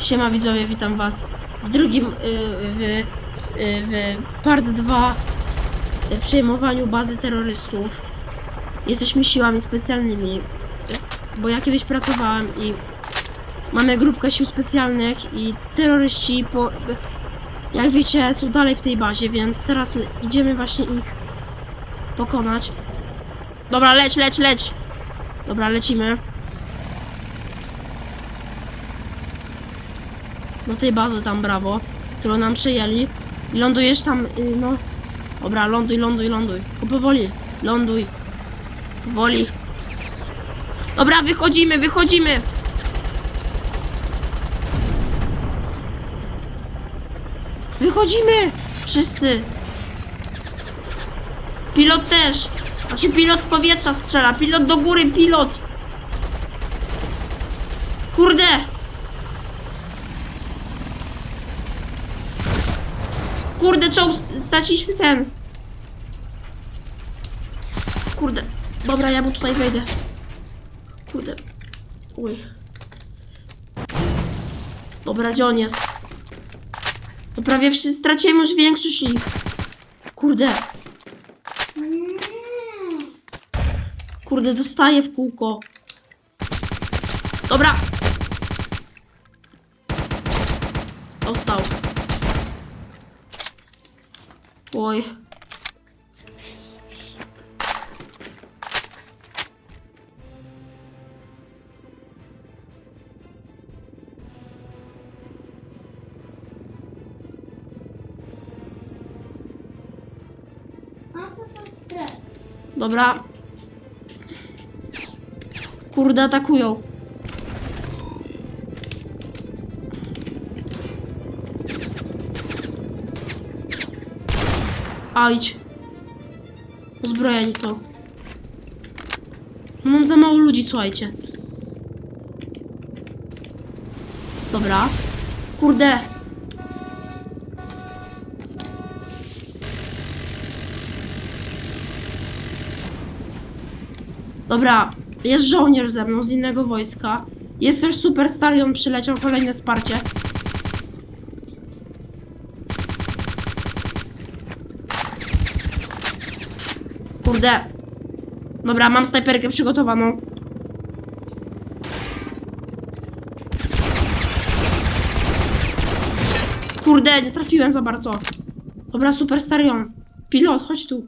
Siema widzowie, witam was w drugim, y, w, y, w part 2 w przejmowaniu bazy terrorystów. Jesteśmy siłami specjalnymi, bo ja kiedyś pracowałem i mamy grupkę sił specjalnych i terroryści po, jak wiecie są dalej w tej bazie, więc teraz idziemy właśnie ich pokonać. Dobra, leć, leć, leć! Dobra, lecimy. Do tej bazy tam, brawo, którą nam przejęli. I lądujesz tam, y, no. Dobra, ląduj, ląduj, ląduj. Tylko powoli, ląduj. Powoli. Dobra, wychodzimy, wychodzimy! Wychodzimy! Wszyscy! Pilot też! Znaczy pilot powietrza strzela, pilot do góry, pilot! Kurde! Kurde, czołg, straciliśmy ten. Kurde. Dobra, ja mu tutaj wejdę. Kurde. Uj. Dobra, gdzie on jest? To prawie wszyscy straciłem już większy szlif. Kurde. Kurde, dostaję w kółko. Dobra. Dobra. Kurde, atakują. A idź. Uzbrojeni są. Mam za mało ludzi, słuchajcie. Dobra. Kurde. Dobra, jest żołnierz ze mną z innego wojska. Jest też super stary, on przyleciał kolejne wsparcie. Kurde. Dobra, mam snajperkę przygotowaną. Kurde, nie trafiłem za bardzo. Dobra, super starion. Pilot, chodź tu.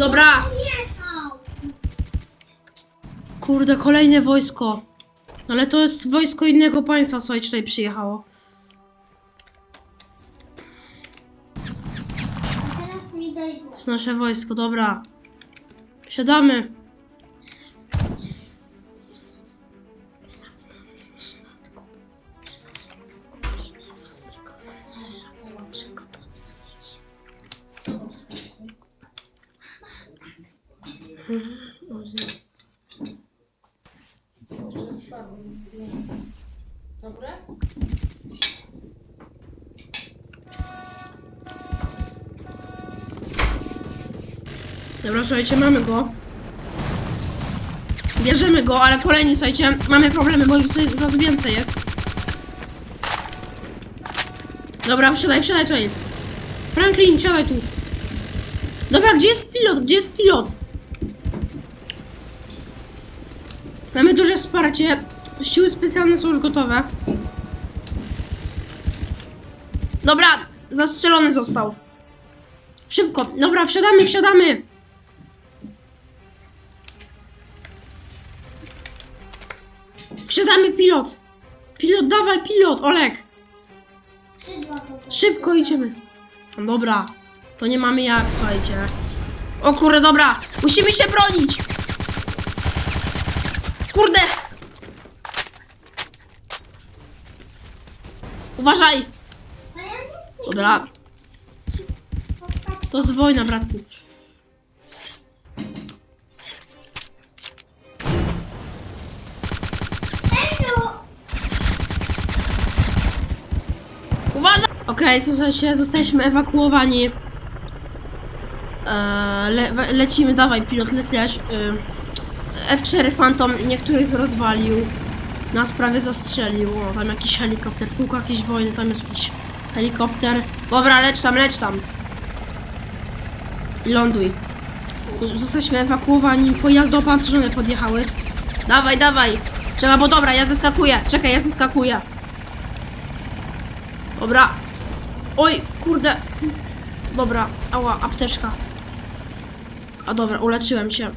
Dobra, kurde, kolejne wojsko. Ale to jest wojsko innego państwa, słuchaj, tutaj przyjechało. To jest nasze wojsko, dobra. Siadamy. Dobra, słuchajcie, mamy go. Bierzemy go, ale kolejni, słuchajcie, mamy problemy, bo ich tutaj coraz więcej jest. Dobra, wsiadaj, wsiadaj tutaj. Franklin, wsiadaj tu. Dobra, gdzie jest pilot? Gdzie jest pilot? Mamy duże wsparcie. Siły specjalne są już gotowe. Dobra, zastrzelony został. Szybko, dobra, wsiadamy, wsiadamy. Wsiadamy, pilot. Pilot, dawaj, pilot, Olek. Szybko idziemy. Dobra, to nie mamy jak, słuchajcie. O kurde, dobra, musimy się bronić. Kurde. Uważaj. Dobra, to jest wojna, bratku. Okej, słuchajcie, zostaliśmy ewakuowani. Eee, le, lecimy, dawaj pilot, leć. Eee, F4 Phantom niektórych rozwalił. Nas prawie zastrzelił. O, tam jakiś helikopter, w kółko jakiejś wojny, tam jest jakiś helikopter. Dobra, leć tam, leć tam. Ląduj. Zostaliśmy ewakuowani, pojazdy opancerzone podjechały. Dawaj, dawaj. Trzeba, bo dobra, ja zeskakuję. Czekaj, ja zeskakuję. Dobra. Oj, kurde. Dobra, ała, apteczka. A dobra, uleczyłem się.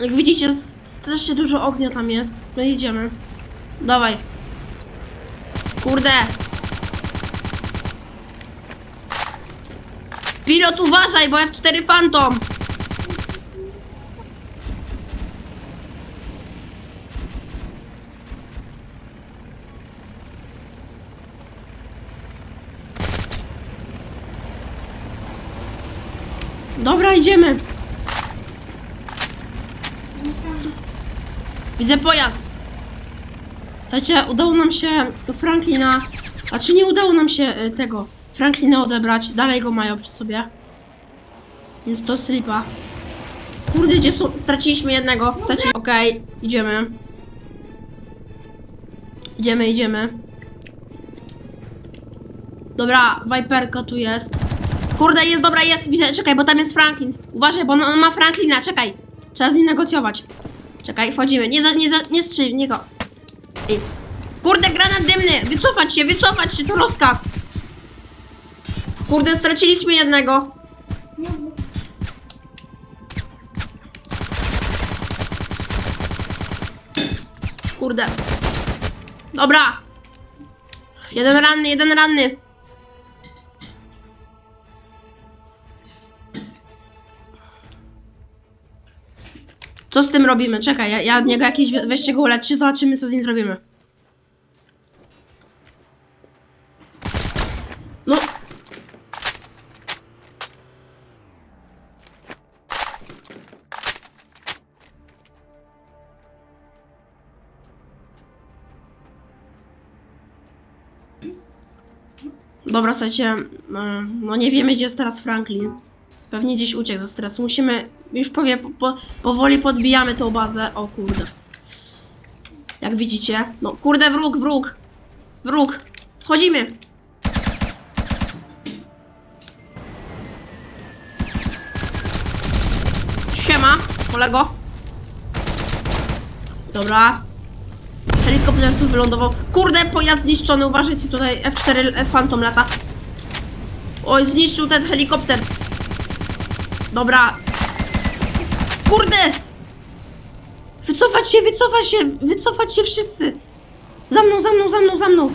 Jak widzicie, strasznie dużo ognia tam jest. My idziemy. Dawaj. Kurde. Pilot, uważaj, bo F4 Phantom. Dobra, idziemy. Widzę pojazd. Słuchajcie, udało nam się Franklina, a czy nie udało nam się y, tego Franklina odebrać? Dalej go mają przy sobie. Więc to slipa. Kurde, gdzie są? Straciliśmy jednego. Straci... Okej, idziemy. Idziemy, idziemy. Dobra, Viperka tu jest. Kurde, jest, dobra, jest, widzę, czekaj, bo tam jest Franklin. Uważaj, bo on, on ma Franklina, czekaj. Trzeba z nim negocjować. Czekaj, wchodzimy. Nie za, nie za, nie strzel, nie go. Ej. Kurde, granat dymny! Wycofać się, wycofać się, to rozkaz! Kurde, straciliśmy jednego. Kurde. Dobra. Jeden ranny, jeden ranny. Co z tym robimy? Czekaj, ja, ja od niego jakieś we- weźcie go uleczy, zobaczymy co z nim zrobimy. No. Dobra, słuchajcie, e, no nie wiemy gdzie jest teraz Franklin. Pewnie gdzieś uciekł ze stresu. Musimy, już powie, po, po, powoli podbijamy tą bazę. O kurde. Jak widzicie. No kurde, wróg, wróg. Wróg. Wchodzimy. Siema, kolego. Dobra. Helikopter tu wylądował. Kurde, pojazd zniszczony. Uważajcie, tutaj F4 Phantom lata. Oj, zniszczył ten helikopter. Dobra. Kurde! Wycofać się, wycofać się, wycofać się wszyscy! Za mną, za mną, za mną, za mną!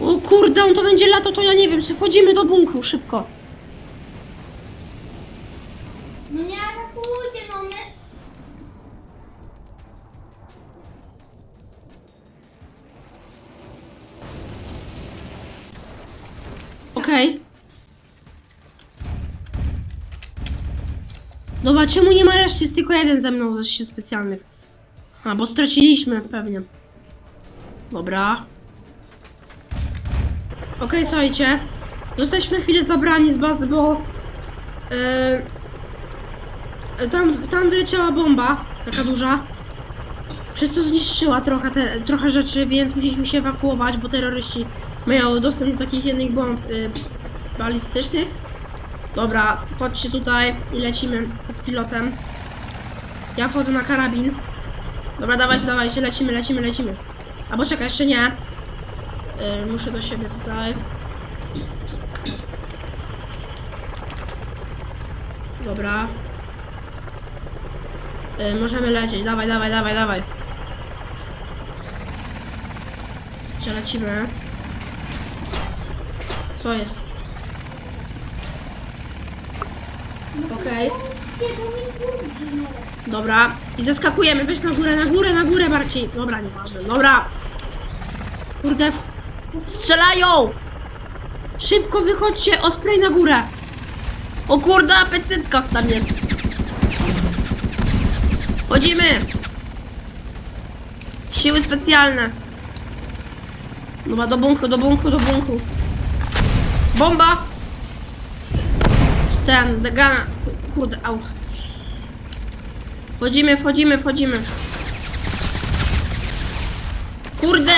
O kurde, on to będzie lato, to ja nie wiem, wchodzimy do bunkru szybko. No nie atakujcie, no my... Okej. Okay. Dobra, czemu nie ma reszty? Jest tylko jeden ze mną ze sił specjalnych. A, bo straciliśmy pewnie. Dobra. Okej, słuchajcie. Zostaliśmy chwilę zabrani z bazy, bo... Yy, tam, tam wyleciała bomba, taka duża. Przez to zniszczyła trochę, te, trochę rzeczy, więc musieliśmy się ewakuować, bo terroryści mają dostęp do takich jednych bomb y, balistycznych. Dobra, chodźcie tutaj i lecimy z pilotem. Ja wchodzę na karabin. Dobra, dawajcie, dawajcie, lecimy, lecimy, lecimy. Albo czekaj, jeszcze nie. Y, muszę do siebie tutaj. Dobra. Y, możemy lecieć, dawaj, dawaj, dawaj, dawaj. Gdzie lecimy? Co jest? Okej. Dobra. I zeskakujemy, weź na górę, na górę, na górę bardziej. Dobra, nieważne. Dobra. Kurde. Strzelają! Szybko wychodźcie, osprey na górę. O kurde, apecytkach tam jest. Chodzimy. Siły specjalne. Dobra, do bunku, do bunku, do bunku. Bomba! Ten, granat. Ku- Kurde, au. Wchodzimy, wchodzimy, wchodzimy. Kurde!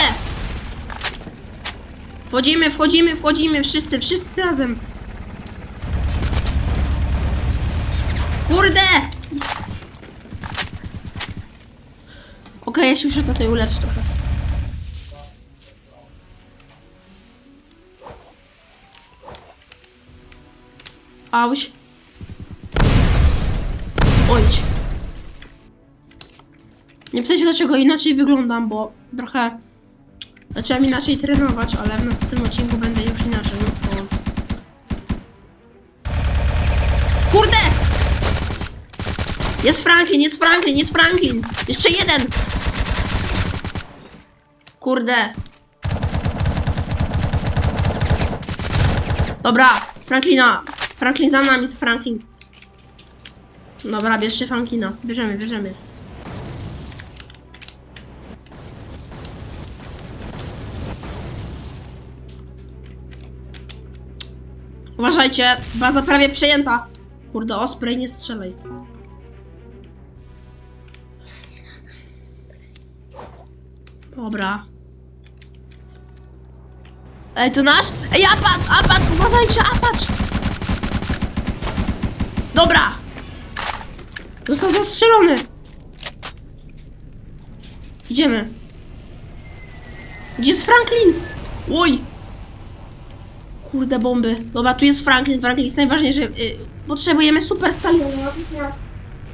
Wchodzimy, wchodzimy, wchodzimy, wszyscy, wszyscy razem. Kurde! Okej, ja się muszę tutaj uleczyć trochę. Auś. Ojdź. Nie pytajcie dlaczego inaczej wyglądam, bo trochę zacząłem inaczej trenować, ale w następnym odcinku będę już inaczej. No to... Kurde! Jest Franklin, jest Franklin, jest Franklin! Jeszcze jeden! Kurde. Dobra, Franklina. Franklin za nami, Franklin. Dobra, bierzcie Franklina. Bierzemy, bierzemy. Uważajcie, baza prawie przejęta. Kurde, Osprey, nie strzelaj. Dobra. Ej, to nasz? Ej, apacz, apacz, uważajcie, apacz! Dobra! Został zastrzelony! Idziemy. Gdzie jest Franklin? Oj! Kurde bomby. Dobra, tu jest Franklin. Franklin jest najważniejszy. Y, potrzebujemy super stalionu.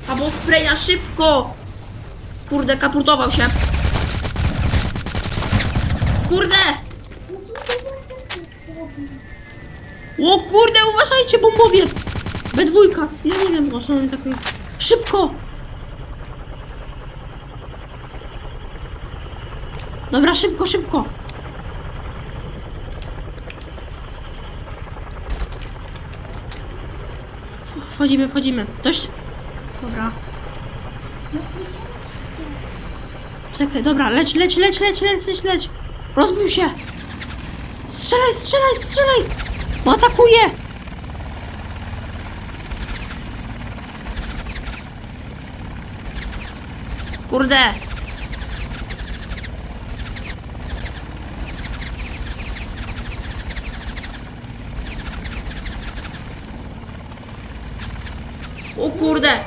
Albo spraya szybko! Kurde, kaputował się. Kurde! O kurde, uważajcie, bombowiec! B2, ja nie wiem, co on taki... Szybko! Dobra, szybko, szybko! Wchodzimy, wchodzimy. Dość... Dobra. Czekaj, dobra, leć, leć, leć, leć, leć, leć, leć. Rozbił się. Strzelaj, strzelaj, strzelaj. Atakuje. Kurde. O kurde.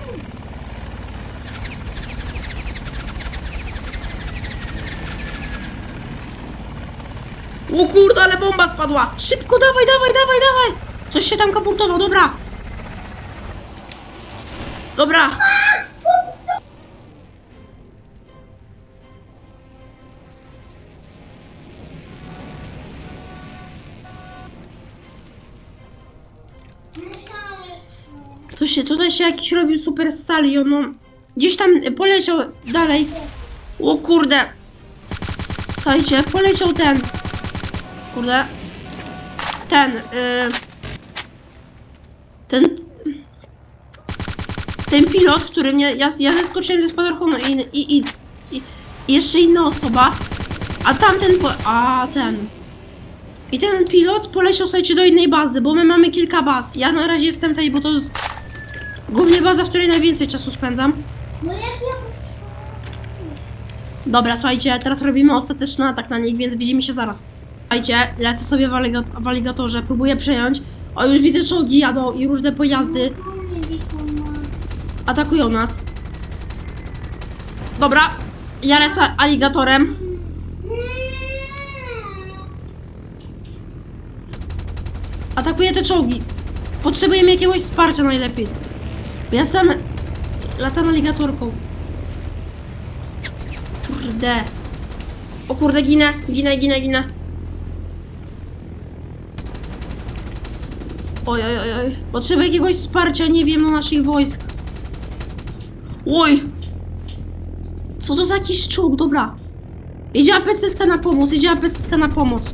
O kurde, ale bomba spadła! Szybko, dawaj, dawaj, dawaj, dawaj! Coś się tam kaputował, dobra! Dobra! Się, tutaj się jakiś robił super stali, ono gdzieś tam poleciał dalej. O kurde! Słuchajcie, poleciał ten. Kurde. ten, y, ten, ten pilot, który mnie, ja, ja zeskoczyłem ze spadarchonu i, i, i, i, jeszcze inna osoba, a tamten, po, a ten, i ten pilot poleciał, słuchajcie, do innej bazy, bo my mamy kilka baz. Ja na razie jestem tutaj, bo to głównie baza, w której najwięcej czasu spędzam. No jak ja... Dobra, słuchajcie, teraz robimy ostateczny atak na nich, więc widzimy się zaraz. Słuchajcie, lecę sobie w, aligat- w aligatorze, próbuję przejąć. O, już widzę czołgi jadą i różne pojazdy atakują nas. Dobra, ja lecę aligatorem. Atakuję te czołgi. Potrzebujemy jakiegoś wsparcia najlepiej. Ja sam latam aligatorką. Kurde. O kurde, ginę, ginę, ginę, ginę. Oj, oj, oj. Potrzeba jakiegoś wsparcia, nie wiem, no naszych wojsk. Oj! Co to za jakiś czołg? Dobra. Idzie APC na pomoc, idzie APC na pomoc.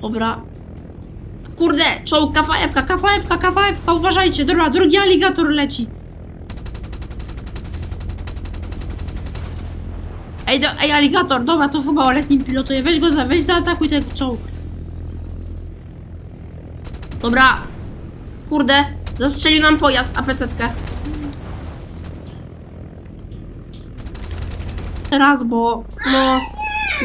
Dobra. Kurde, czołg KFF, KFF, KFF, uważajcie, dobra, drugi aligator leci. Ej, do, ej, aligator, dobra, to chyba o letnim pilotuje. Weź go za, weź zaatakuj ten czołg. Dobra. Kurde, zastrzelił nam pojazd, APC-tkę. Teraz, bo, no,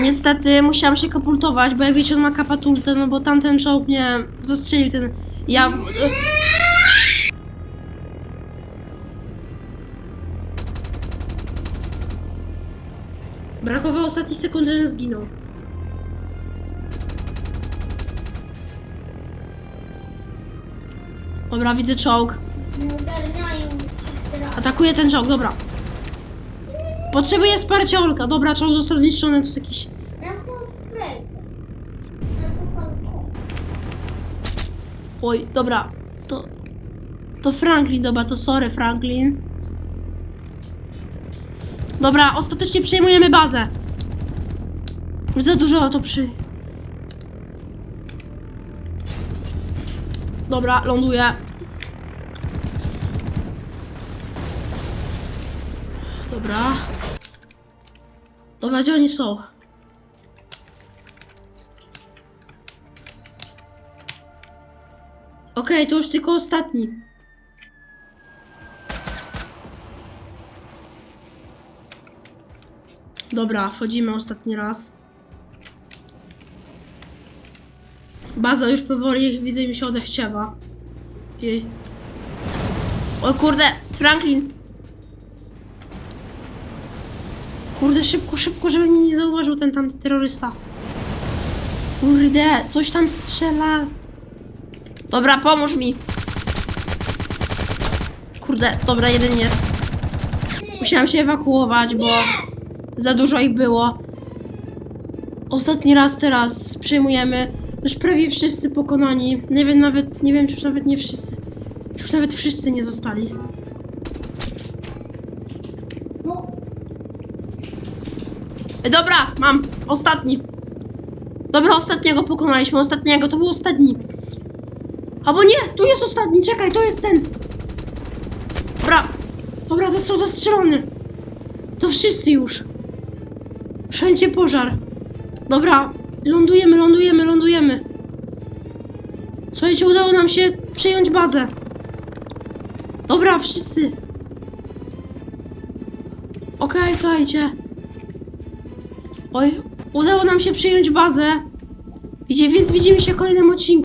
niestety musiałam się kapultować, bo jak wiecie, on ma kapatultę, no bo tamten czołg mnie zastrzelił, ten, ja... Brakowało ostatnich sekund, żebym zginął. Dobra, widzę czołg. Atakuje ten czołg, dobra. Potrzebuję wsparcia Olka. Dobra, czołg został zniszczony, to jest jakiś... Na tą falką. Oj, dobra. To... To Franklin, dobra, to sorry Franklin. Dobra, ostatecznie przejmujemy bazę. Już za dużo to przy... Dobra, ląduję. Dobra. Dobra, gdzie oni są? Okej, to już tylko ostatni. Dobra, wchodzimy ostatni raz. Baza już powoli, widzę, mi się odechciewa. Jej. O kurde, Franklin! Kurde, szybko, szybko, żeby mnie nie zauważył ten tam terrorysta. Kurde, coś tam strzela. Dobra, pomóż mi. Kurde, dobra, jeden jest. Musiałam się ewakuować, bo za dużo ich było. Ostatni raz teraz przejmujemy. Już prawie wszyscy pokonani. Nie wiem nawet, nie wiem czy już nawet nie wszyscy. Już nawet wszyscy nie zostali. Dobra, mam. Ostatni. Dobra, ostatniego pokonaliśmy. Ostatniego, to był ostatni. Albo nie, tu jest ostatni, czekaj, to jest ten. Dobra. Dobra, został zastrzelony. To wszyscy już. Wszędzie pożar. Dobra, lądujemy, lądujemy, lądujemy. Słuchajcie, udało nam się przejąć bazę. Dobra, wszyscy. Okej, słuchajcie. Oj, udało nam się przyjąć bazę. Widzicie, więc widzimy się w kolejnym odcinku.